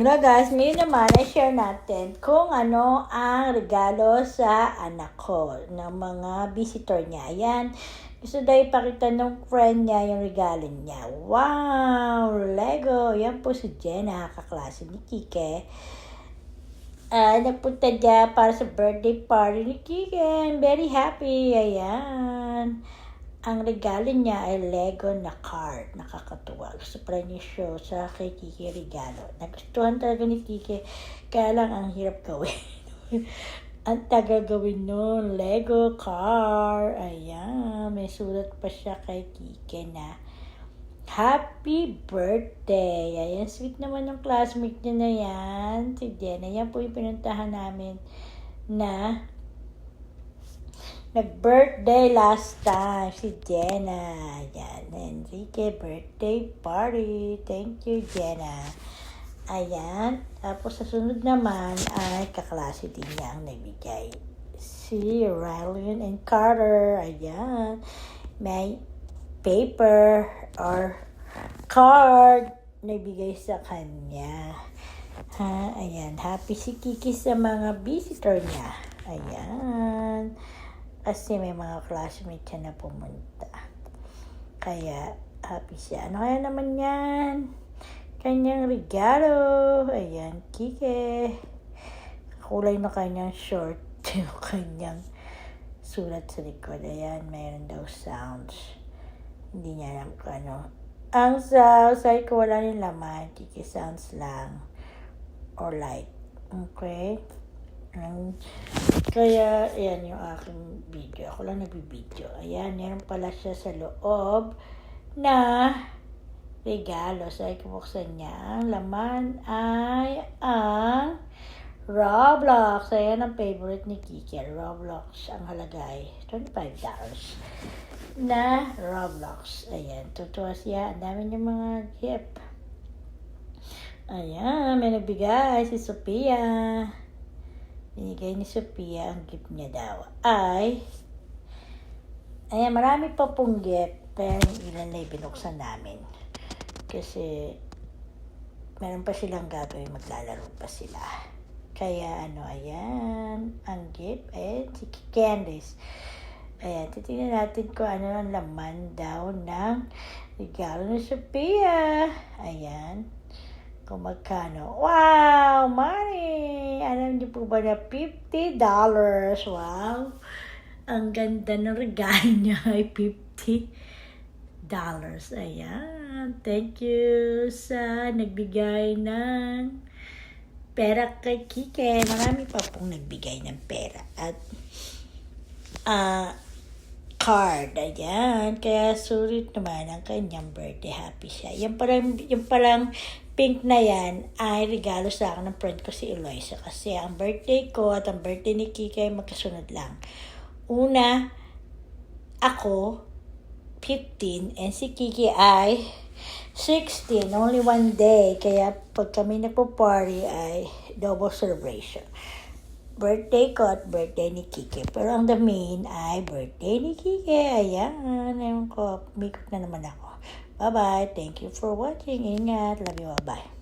Hello guys, ngayon naman ay share natin kung ano ang regalo sa anak ko ng mga visitor niya. Ayan, gusto daw ipakita ng friend niya yung regalo niya. Wow! Lego! Yan po si Jenna, kaklase ni Kike. Ah, nagpunta niya para sa birthday party ni Kike. I'm very happy. Ayan. Ang regalo niya ay Lego na card. Nakakatuwa. Gusto pa rin show sa kay Kike regalo. Nagustuhan talaga ni Kike. Kaya lang ang hirap gawin. ang tagal gawin nun. Lego car. Ayan. May sulat pa siya kay Kike na Happy birthday! Ayan, sweet naman ng classmate niya na yan. Si Jenna. Yan po yung pinuntahan namin na Nag-birthday last time si Jenna. Yan, Enrique birthday party. Thank you, Jenna. Ayan. Tapos sa sunod naman ay kaklase din niya ang nagbigay. Si Rylan and Carter. Ayan. May paper or card na ibigay sa kanya. Ha, ayan. Happy si Kiki sa mga visitor niya. Ayan. Kasi may mga classmate siya na pumunta. Kaya, happy siya. Ano kaya naman yan? Kanyang regalo. Ayan, Kike. Kulay na kanyang short. Yung kanyang sulat sa likod. Ayan, mayroon daw sounds. Hindi niya alam kung ano. Ang sounds, ay ko wala yung laman. Kike sounds lang. Or light. Okay? Ang kaya, ayan yung aking video. Ako lang nagbibideo. Ayan, meron pala siya sa loob na regalo. So, ay kubuksan niya. Ang laman ay ang Roblox. Ayan ang favorite ni Kiki. Roblox. Ang halaga ay $25 na Roblox. Ayan, tutuwa siya. Ang dami niya mga gift. Ayan, may nagbigay si Sophia binigay ni Sophia ang gift niya daw ay ayan marami pa pong gift pero ilan na binuksan namin kasi meron pa silang gagawin maglalaro pa sila kaya ano ayan ang gift ayan si Candice ayan titignan natin kung ano ang laman daw ng regalo ni Sophia ayan kung magkano. Wow! Money! Alam niyo po ba na $50? Wow! Ang ganda ng regalo niya ay $50. Ayan. Thank you sa nagbigay ng pera kay Kike. Marami pa pong nagbigay ng pera. At ah card. Ayan. Kaya sulit naman ang kanyang birthday. Happy siya. Yung parang, yung parang pink na yan ay regalo sa akin ng friend ko si Eloisa. Kasi ang birthday ko at ang birthday ni Kika ay magkasunod lang. Una, ako, 15, and si Kiki ay 16. Only one day. Kaya pag kami nagpo-party ay double celebration birthday ko at birthday ni Kike. Pero ang the main ay birthday ni Kike. Ayan. Ewan ko, makeup na naman ako. Bye-bye. Thank you for watching. Ingat. Love you. All. Bye.